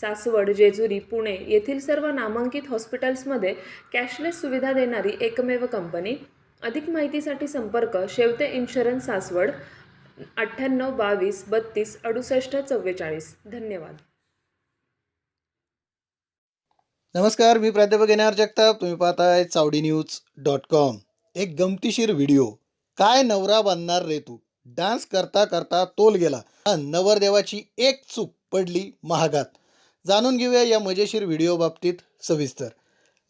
सासवड जेजुरी पुणे येथील सर्व नामांकित हॉस्पिटल्समध्ये कॅशलेस सुविधा देणारी एकमेव कंपनी. अधिक माहितीसाठी संपर्क शेवते इन्शुरन्स सासवड अठ्ठ्याण्णव बावीस बत्तीस अडुसष्ट चव्वेचाळीस. धन्यवाद. नमस्कार मी प्राध्यापक येणार जगताप. तुम्ही पाहताय चावडी न्यूज डॉट कॉम. एक गमतीशीर व्हिडिओ. काय नवरा बांधणार रे तू? डान्स करता करता तोल गेला. नवरदेवाची एक चूक पडली महागात. जाणून घेऊया या मजेशीर व्हिडिओ बाबतीत सविस्तर.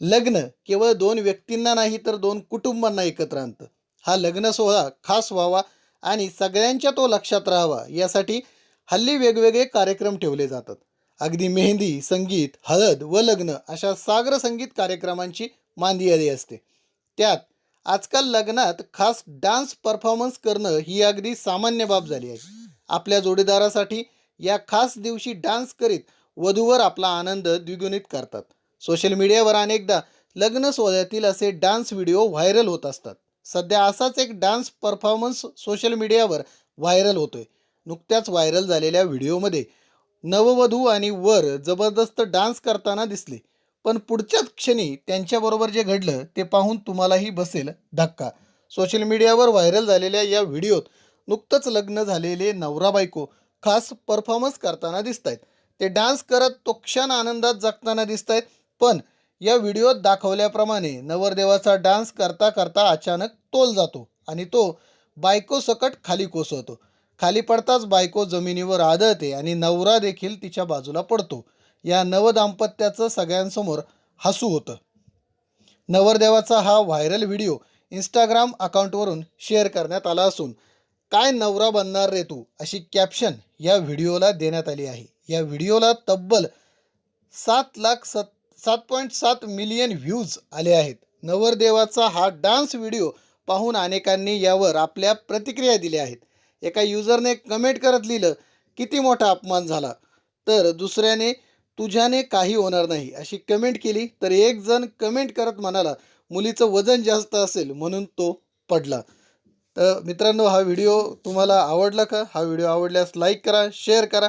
लग्न केवळ दोन व्यक्तींना नाही तर दोन कुटुंबांना एकत्र आणतं. हा लग्न सोहळा खास व्हावा आणि सगळ्यांच्या तो लक्षात राहावा यासाठी हल्ली वेगवेगळे कार्यक्रम ठेवले जातात. अगदी मेहंदी संगीत हळद व लग्न अशा सागर संगीत कार्यक्रमांची मांदी आली असते. त्यात आजकाल लग्नात खास डान्स परफॉर्मन्स करणं ही अगदी सामान्य बाब झाली आहे. आपल्या जोडीदारासाठी या खास दिवशी डान्स करीत वधूवर आपला आनंद द्विगुणित करतात. सोशल मीडियावर अनेकदा लग्न सोहळ्यातील असे डान्स व्हिडिओ व्हायरल होत असतात. सध्या असाच एक डान्स परफॉर्मन्स सोशल मीडियावर व्हायरल होतोय. नुकत्याच व्हायरल झालेल्या व्हिडिओमध्ये नववधू आणि वर जबरदस्त डान्स करताना दिसले. पण पुढच्याच क्षणी त्यांच्याबरोबर जे घडलं ते पाहून तुम्हालाही बसेल धक्का. सोशल मीडियावर व्हायरल झालेल्या या व्हिडिओत नुकतंच लग्न झालेले नवरा बायको खास परफॉर्मन्स करताना दिसत आहेत ते डान्स करत तो क्षण आनंदात जगताना दिसत आहेत पण या व्हिडिओत दाखवल्याप्रमाणे नवरदेवाचा डान्स करता करता अचानक तोल जातो आणि तो बायको सकट खाली कोसळतो. खाली पडताच बायको जमिनीवर आदळते आणि नवरा देखील तिच्या बाजूला पडतो. या नवदाम्पत्याचं सगळ्यांसमोर हसू होतं. नवरदेवाचा हा व्हायरल व्हिडिओ इंस्टाग्राम अकाउंटवरून शेअर करण्यात आला असून काय नवरा बनणार रे तू? अशी कॅप्शन या व्हिडिओला देण्यात आली आहे. या व्हिडिओला तब्बल सात लाख सत सात पॉईंट सात मिलियन व्ह्यूज आले आहेत. नवरदेवाचा हा डान्स व्हिडिओ पाहून अनेकांनी यावर आपल्या प्रतिक्रिया दिल्या आहेत. एका युजरने कमेंट करत लिहिलं किती मोठा अपमान झाला. तर दुसऱ्याने तुझ्याने काही होणार नाही. अशी कमेंट केली तर एक जण कमेंट करत म्हणाला मुलीचं वजन जास्त असेल म्हणून तो पडला. तर मित्रांनो हा व्हिडिओ तुम्हाला आवडला का? हा व्हिडिओ आवडल्यास लाईक करा शेअर करा.